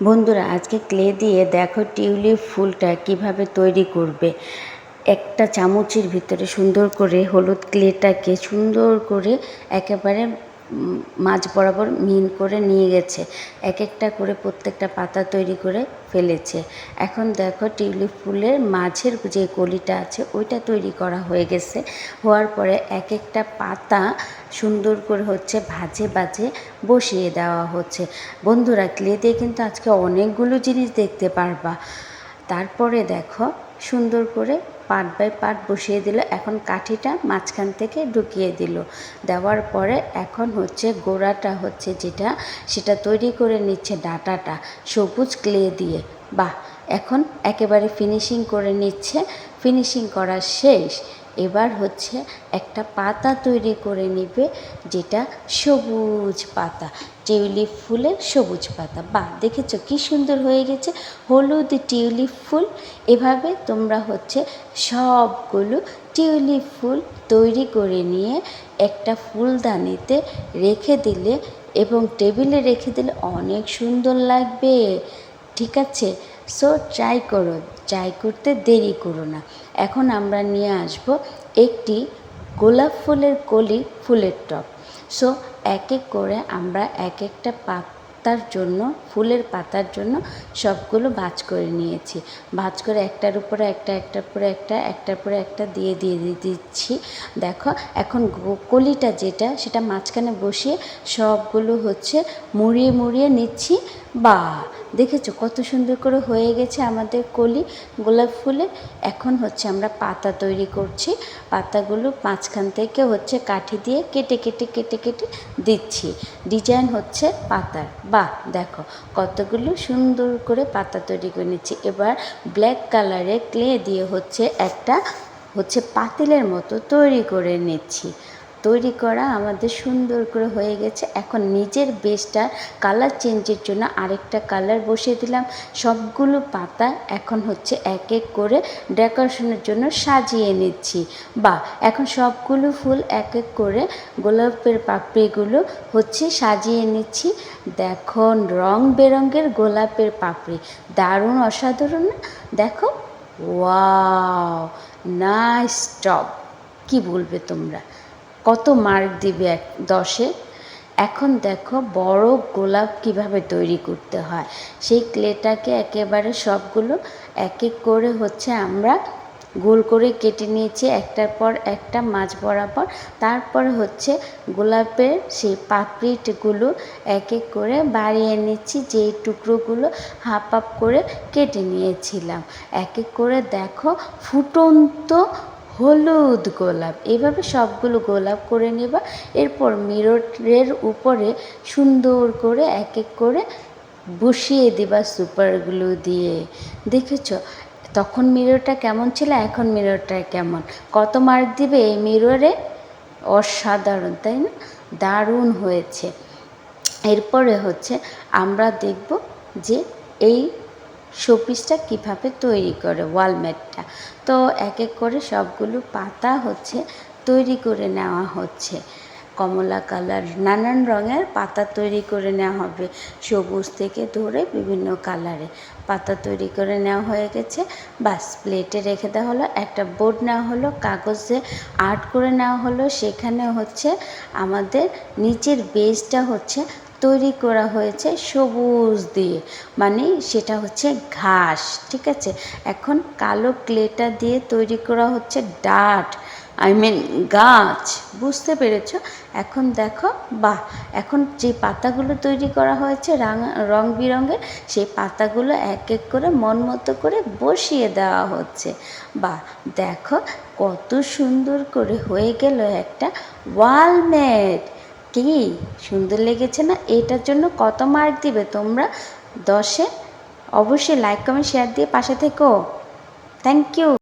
বন্ধুরা, আজকে ক্লে দিয়ে দেখো টিউলিপ ফুলটা কীভাবে তৈরি করবে। একটা চামচের ভিতরে সুন্দর করে হলুদ ক্লেটাকে সুন্দর করে একেবারে মাঝ বরাবর মিন করে নিয়ে গেছে। এক একটা করে প্রত্যেকটা পাতা তৈরি করে ফেলেছে। এখন দেখো টিউলিপ ফুলের মাঝের যে কলিটা আছে, ওইটা তৈরি করা হয়ে গেছে। হওয়ার পরে এক একটা পাতা সুন্দর করে হচ্ছে ভাজে ভাজে বসিয়ে দেওয়া হচ্ছে। বন্ধুরা ক্লে দিয়ে কিন্তু আজকে অনেকগুলো জিনিস দেখতে পারবা। তারপরে দেখো সুন্দর করে পার্ট বাই পার্ট বসিয়ে দিল। এখন কাঠিটা মাঝখান থেকে ঢুকিয়ে দিল। দেওয়ার পরে এখন হচ্ছে গোড়াটা হচ্ছে যেটা, সেটা তৈরি করে নিচ্ছে ডাটাটা, সবুজ ক্লে দিয়ে। বাহ! এখন একেবারে ফিনিশিং করে নিচ্ছে। ফিনিশিং করা শেষ। এবার হচ্ছে একটা পাতা তৈরি করে নেবে, যেটা সবুজ পাতা। টিউলিপ ফুলের সবুজ পাতা। বাহ দেখেছ কি সুন্দর হয়ে গেছে? হলুদ টিউলিপ ফুল। এভাবে তোমরা হচ্ছে সবগুলো টিউলিপ ফুল তৈরি করে নিয়ে একটা ফুলদানিতে রেখে দিলে এবং টেবিলে রেখে দিলে অনেক সুন্দর লাগবে। ঠিক আছে? সো ট্রাই করো ট্রাই করতে দেরি করো না। এখন আমরা নিয়ে আসব একটি গোলাপ ফুলের কলি ফুলের টব। সো এক এক করে আমরা এক একটা পাতার জন্য, ফুলের পাতার জন্য সবগুলো ভাঁজ করে নিয়েছি। ভাঁজ করে একটার উপরে একটা, একটার পরে একটা, একটার পরে একটা দিয়ে দিয়ে দিচ্ছি। দেখো, এখন কলিটা যেটা, সেটা মাঝখানে বসিয়ে সবগুলো হচ্ছে মুড়িয়ে মুড়িয়ে নিচ্ছি। বা, দেখেছ কত সুন্দর করে হয়ে গেছে আমাদের কলি গোলাপ ফুলের এখন হচ্ছে আমরা পাতা তৈরি করছি। পাতাগুলো মাঝখান থেকে হচ্ছে কাঠি দিয়ে কেটে কেটে কেটে কেটে দিচ্ছি। ডিজাইন হচ্ছে পাতার। বাহ, দেখো, কতগুলো সুন্দর করে পাতা তৈরি করে নিচ্ছি। এবার ব্ল্যাক কালারের ক্লে দিয়ে হচ্ছে একটা হচ্ছে পাতিলের মতো তৈরি করে নিচ্ছি। তৈরি করা আমাদের সুন্দর করে হয়ে গেছে। এখন নিজের বেসটা কালার চেঞ্জের জন্য আরেকটা কালার বসিয়ে দিলাম। সবগুলো পাতা এখন হচ্ছে এক এক করে ডেকোরেশনের জন্য সাজিয়ে নিচ্ছি। বা, এখন সবগুলো ফুল এক এক করে গোলাপের পাপড়িগুলো হচ্ছে সাজিয়ে নিচ্ছি। দেখো রং বেরঙের গোলাপের পাপড়ি। দারুণ, অসাধারণ না? দেখো, ওয়াও নাইস টপ কি বলবে তোমরা? কত মার্ক দিবে এক দশে? এখন দেখো বড় গোলাপ কীভাবে তৈরি করতে হয়। সেই ক্লেটাকে একেবারে সবগুলো এক এক করে হচ্ছে আমরা গোল করে কেটে নিয়েছি, একটার পর একটা মাছ বরাবর। তারপরে হচ্ছে গোলাপের সেই পাপড়িগুলো এক এক করে বাড়িয়ে নিচ্ছি, যেই টুকরোগুলো হাফ হাফ করে কেটে নিয়েছিলাম। এক এক করে দেখো ফুটন্ত হলুদ গোলাপ। এইভাবে সবগুলো গোলাপ করে নেবা। এরপর মিররের উপরে সুন্দর করে এক এক করে বসিয়ে দিবা সুপার গ্লু দিয়ে। দেখেছ? তখন মিররটা কেমন ছিল? এখন মিররটা কেমন? কত মার্ক দিবে এই মিররে? অসাধারণ, তাই না? দারুণ হয়েছে। এরপরে হচ্ছে আমরা দেখব যে এই শোপিসটা কীভাবে তৈরি করে, ওয়ালমেটটা। তো এক এক করে সবগুলো পাতা হচ্ছে, তৈরি করে নেওয়া হচ্ছে। কমলা কালার, নানান রঙের পাতা তৈরি করে নেওয়া হবে। সবুজ থেকে ধরে বিভিন্ন কালারে পাতা তৈরি করে নেওয়া হয়ে গেছে। বাস, প্লেটে রেখে দেওয়া হলো। একটা বোর্ড নেওয়া হলো, কাগজে আর্ট করে নেওয়া হলো। সেখানে হচ্ছে আমাদের নিচের বেসটা হচ্ছে তৈরি করা হয়েছে সবুজ দিয়ে। মানে সেটা হচ্ছে ঘাস, ঠিক আছে? এখন কালো ক্লেটা দিয়ে তৈরি করা হচ্ছে ডাট, আই মিন গাছ। বুঝতে পেরেছ? এখন দেখো, বাহ! এখন যে পাতাগুলো তৈরি করা হয়েছে রাং বেরঙের সেই পাতাগুলো এক এক করে মন মতো করে বসিয়ে দেওয়া হচ্ছে। বাহ! দেখো, কত সুন্দর করে হয়ে গেল একটা ওয়ালমেট কি সুন্দর লেগেছে না? এটার জন্য কত মার্ক দিবে তোমরা? দশে? অবশ্যই লাইক কমেন্ট শেয়ার দিয়ে পাশে থেকো। Thank you